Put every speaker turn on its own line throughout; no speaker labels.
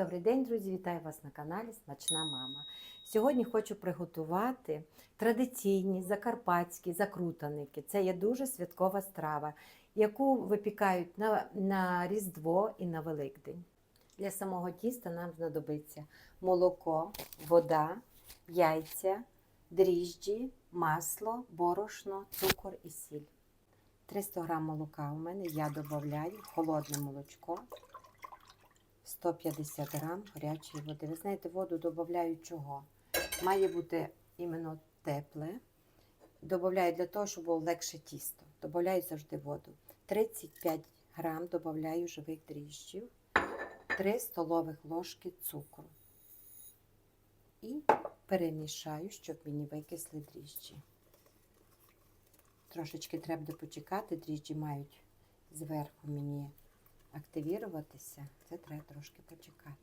Добрий день, друзі! Вітаю вас на каналі Смачна Мама. Сьогодні хочу приготувати традиційні закарпатські закрутаники. Це є дуже святкова страва, яку випікають на, на Різдво і на Великдень. Для самого тіста нам знадобиться молоко, вода, яйця, дріжджі, масло, борошно, цукор і сіль. 300 г молока у мене я додаю холодне молочко. 150 грам гарячої води. Ви знаєте, воду додаю чого? Має бути іменно тепле. Додаю для того, щоб було легше тісто. Додаю завжди воду. 35 грам додаю живих дріжджів, 3 столових ложки цукру. І перемішаю, щоб мені викисли дріжджі. Трошечки треба почекати, дріжджі мають зверху мені активіруватися, це треба трошки почекати.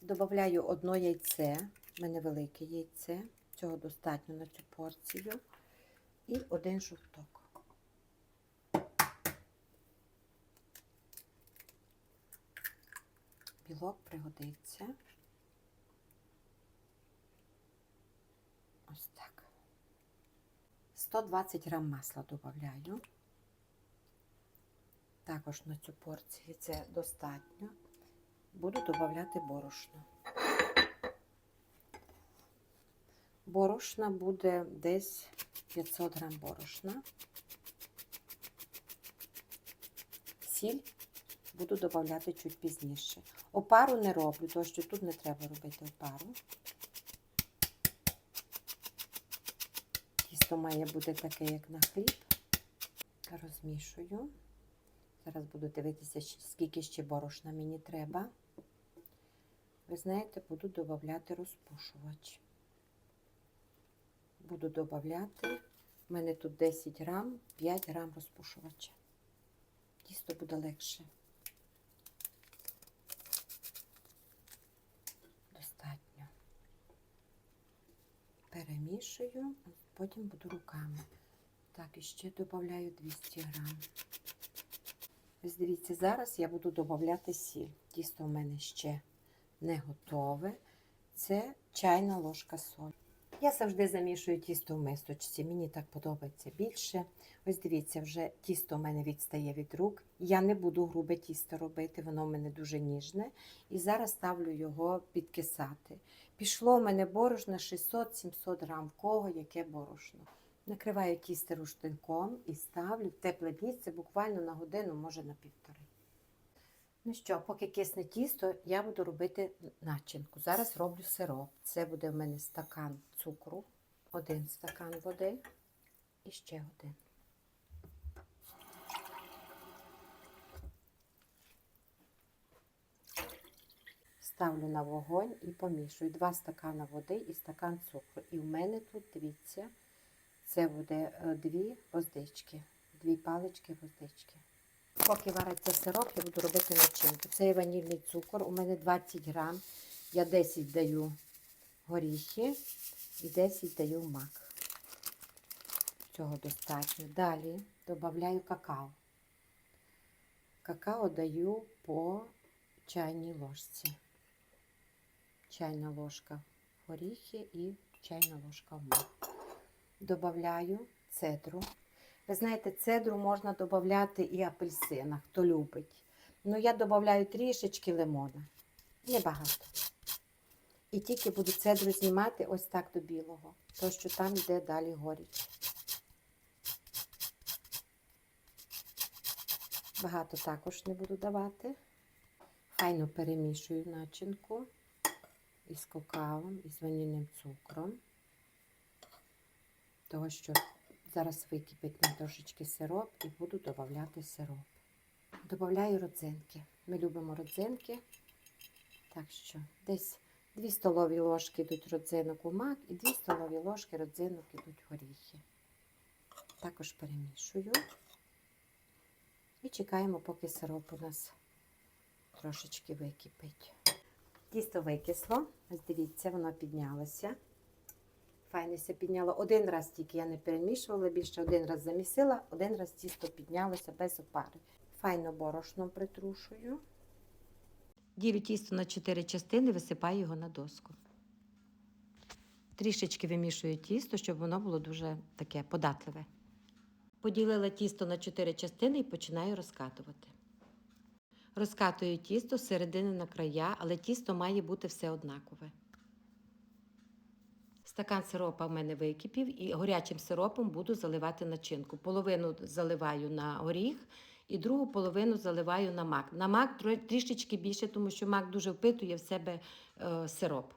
Добавляю одно яйце, в мене велике яйце, цього достатньо на цю порцію, і один жовток. Білок пригодиться. Ось так. 120 грам масла додаю. Також на цю порцію це достатньо. Буду додати борошно. Борошна буде десь 500 грам борошна. Сіль буду додати чуть пізніше. Опару не роблю, тому що тут не треба робити опару. Тісто має бути таке, як на хліб. Розмішую. Зараз буду дивитися, скільки ще борошна мені треба. Ви знаєте, буду додати розпушувач. Буду додати, в мене тут 10 грам, 5 грам розпушувача. Тісто буде легше. Достатньо. Перемішую, потім буду руками. Так, і ще додаю 200 грам. Ось дивіться, зараз я буду додати сіль. Тісто у мене ще не готове. Це чайна ложка солі. Я завжди замішую тісто в мисочці. Мені так подобається більше. Ось дивіться, вже тісто у мене відстає від рук. Я не буду грубе тісто робити, воно в мене дуже ніжне. І зараз ставлю його підкисати. Пішло у мене борошно 600-700 грам, в кого яке борошно. Накриваю тісто руштинком і ставлю в тепле місце буквально на годину, може на півтори. Ну що, поки кисне тісто, я буду робити начинку. Зараз роблю сироп. Це буде в мене стакан цукру, один стакан води і ще один. Ставлю на вогонь і помішую два стакана води і стакан цукру. І в мене тут, дивіться, це буде дві воздички, дві палички воздички. Поки вариться сироп, я буду робити начинку. Це є ванільний цукор, у мене 20 грам. Я 10 даю горіхи і 10 даю мак. Цього достатньо. Далі додаю какао. Какао даю по чайній ложці. Чайна ложка горіхи і чайна ложка мак. Добавляю цедру. Ви знаєте, цедру можна додати і апельсина, хто любить. Ну, я додаю трішечки лимона. Небагато. І тільки буду цедру знімати ось так до білого, то що там йде далі горіч. Багато також не буду давати. Файно перемішую начинку із какаом, із ванільним цукром. Того, що зараз википить на трошечки сироп і буду додати сироп. Додаю родзинки. Ми любимо родзинки. Так що десь 2 столові ложки йдуть родзинок у мак і 2 столові ложки родзинок йдуть горіхи. Також перемішую. І чекаємо, поки сироп у нас трошечки википить. Тісто викисло. Ось дивіться, воно піднялося. Файнеся підняло. Один раз тільки я не перемішувала, більше один раз замісила, один раз тісто піднялося без опари. Файно борошном притрушую. Ділю тісто на 4 частини, висипаю його на доску. Трішечки вимішую тісто, щоб воно було дуже таке податливе. Поділила тісто на 4 частини і починаю розкатувати. Розкатую тісто з середини на края, але тісто має бути все однакове. Стакан сиропа в мене википів і горячим сиропом буду заливати начинку. Половину заливаю на горіх і другу половину заливаю на мак. На мак трішечки більше, тому що мак дуже впитує в себе е, сироп.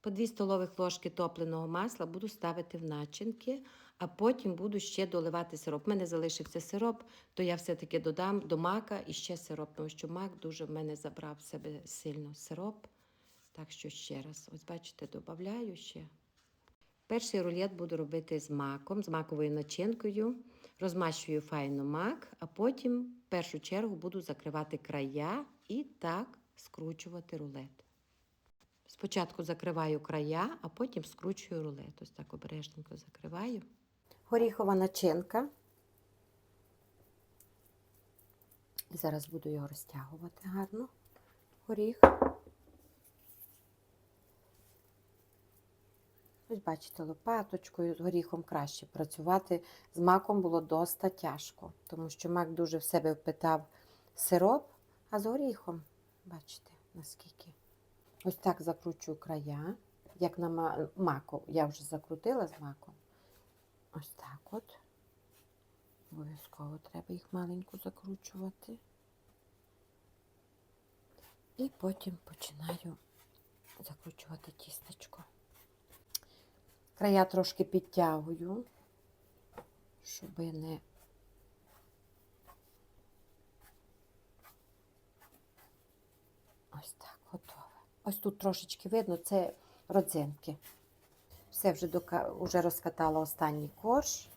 По 2 столових ложки топленого масла буду ставити в начинки, а потім буду ще доливати сироп. У мене залишився сироп, то я все-таки додам до мака і ще сироп, тому що мак дуже в мене забрав в себе сильно сироп. Так що ще раз, ось бачите, додаю ще. Перший рулет буду робити з маком, з маковою начинкою. Розмащую файно мак, а потім в першу чергу буду закривати края і так скручувати рулет. Спочатку закриваю края, а потім скручую рулет. Ось так обережненько закриваю. Горіхова начинка. Зараз буду його розтягувати гарно. Горіх. Ось бачите, лопаточкою з горіхом краще працювати. З маком було доста тяжко, тому що мак дуже в себе впитав сироп, а з горіхом, бачите, наскільки. Ось так закручую края, як на маку. Я вже закрутила з маком. Ось так от. Обов'язково треба їх маленько закручувати. І потім починаю закручувати тістечко. Края трошки підтягую, щоб не ось так готове. Ось тут трошечки видно, це родзинки. Все вже, дока... вже розкатала останній корж.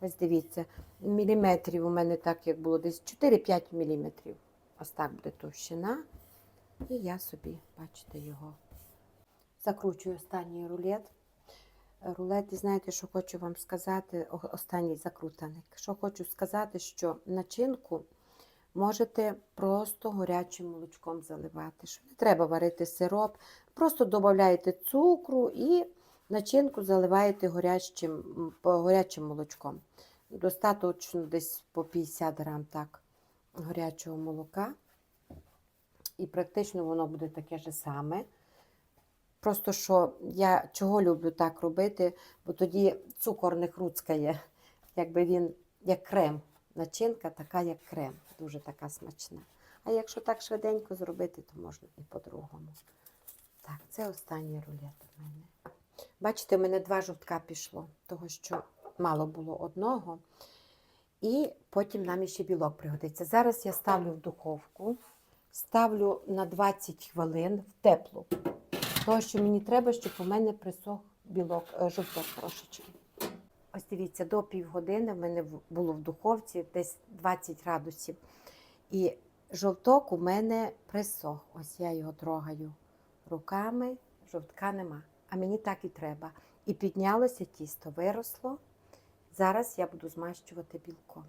Ось дивіться, міліметрів у мене так, як було десь 4-5 міліметрів. Ось так буде товщина. І я собі, бачите, його закручую останній рулет. Рулет, і знаєте, що хочу вам сказати, останній закрутаник. Що хочу сказати, що начинку можете просто гарячим молочком заливати. Що не треба варити сироп, просто додаєте цукру і начинку заливаєте гарячим, гарячим молочком. Достаточно десь по 50 грам так, гарячого молока. І практично воно буде таке ж саме. Просто що я чого люблю так робити, бо тоді цукор не хруцкає, якби він як крем. Начинка така, як крем, дуже така смачна. А якщо так швиденько зробити, то можна і по-другому. Так, це останній рулет у мене. Бачите, у мене два жовтка пішло, того що мало було одного. І потім нам ще білок пригодиться. Зараз я ставлю в духовку, ставлю на 20 хвилин в теплу. Того, що мені треба, щоб у мене присох білок, е, жовток трошечки. Ось дивіться, до півгодини в мене було в духовці десь 20 градусів. І жовток у мене присох. Ось я його трогаю руками, жовтка нема. А мені так і треба. І піднялося тісто, виросло. Зараз я буду змащувати білком.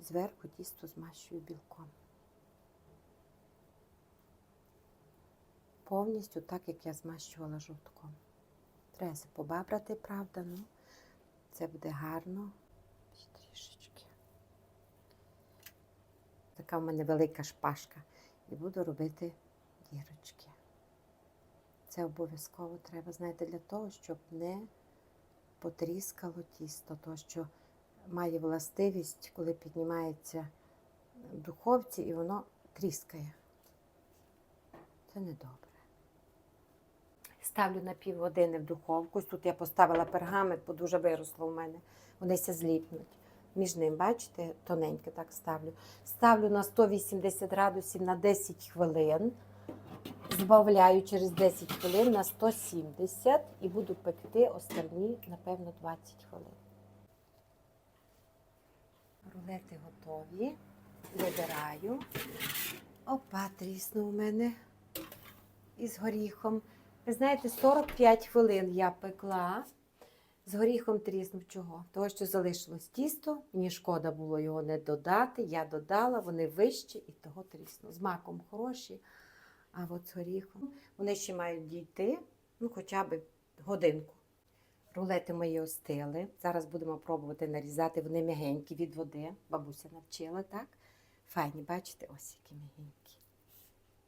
Зверху тісто змащую білком. Повністю так, як я змащувала жовтком. Треба побабрати, правда, ну це буде гарно. Трішечки. Така в мене велика шпажка. І буду робити дірочки. Це обов'язково треба, знаєте, для того, щоб не потріскало тісто, то що має властивість, коли піднімається в духовці, і воно тріскає. Це недобре. Ставлю на півгодини в духовку. Ось Тут я поставила пергамент, бо дуже виросло в мене. Вони ся зліпнуть. Між ним, бачите, тоненько так ставлю. Ставлю на 180 градусів на 10 хвилин. Збавляю через 10 хвилин на 170 і буду пекти останні, напевно, 20 хвилин. Рулети готові. Вибираю. Опа, тріснув у мене із горіхом. Ви знаєте, 45 хвилин я пекла. З горіхом тріснув чого? Того, що залишилось тісто, мені шкода було його не додати. Я додала, вони вищі і того тріснув. З маком хороші, а от з горіхом. Вони ще мають дійти, ну хоча б годинку. Рулети мої остили. Зараз будемо пробувати нарізати. Вони м'ягенькі від води. Бабуся навчила, так? Файні, бачите, ось які м'ягенькі.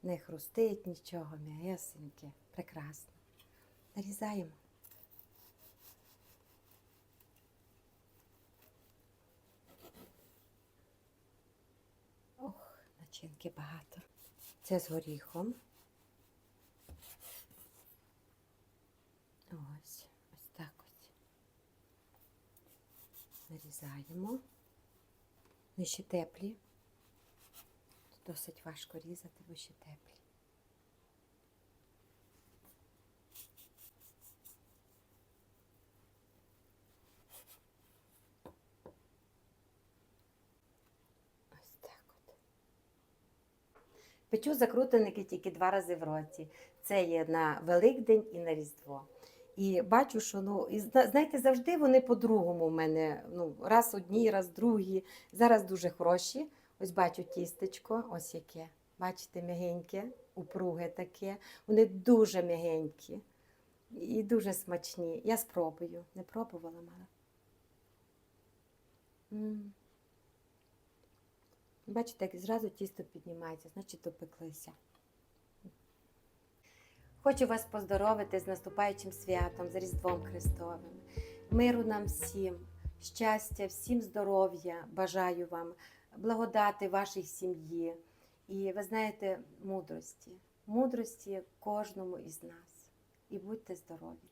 Не хрустить нічого, м'ягесеньке. Прекрасно. Нарізаємо. Ох, начинки багато. Це з горіхом. Ось, ось так ось. Нарізаємо. Вони ще теплі. Досить важко різати, бо ще теплі. Ось так от. Печу закрутеники тільки два рази в році. Це є на Великдень і на Різдво. І бачу, що ну, і знаєте, завжди вони по-другому в мене. Ну, раз одні, раз другі. Зараз дуже хороші. Ось бачу тістечко, ось яке. Бачите, м'ягеньке, упруге таке. Вони дуже м'ягенькі і дуже смачні. Я спробую. Не пробувала мала. Бачите, як зразу тісто піднімається, значить допеклися. Хочу вас поздоровити з наступаючим святом, з Різдвом Христовим. Миру нам всім, щастя, всім здоров'я бажаю вам, благодати вашій сім'ї. І ви знаєте, мудрості, мудрості кожному із нас. І будьте здорові.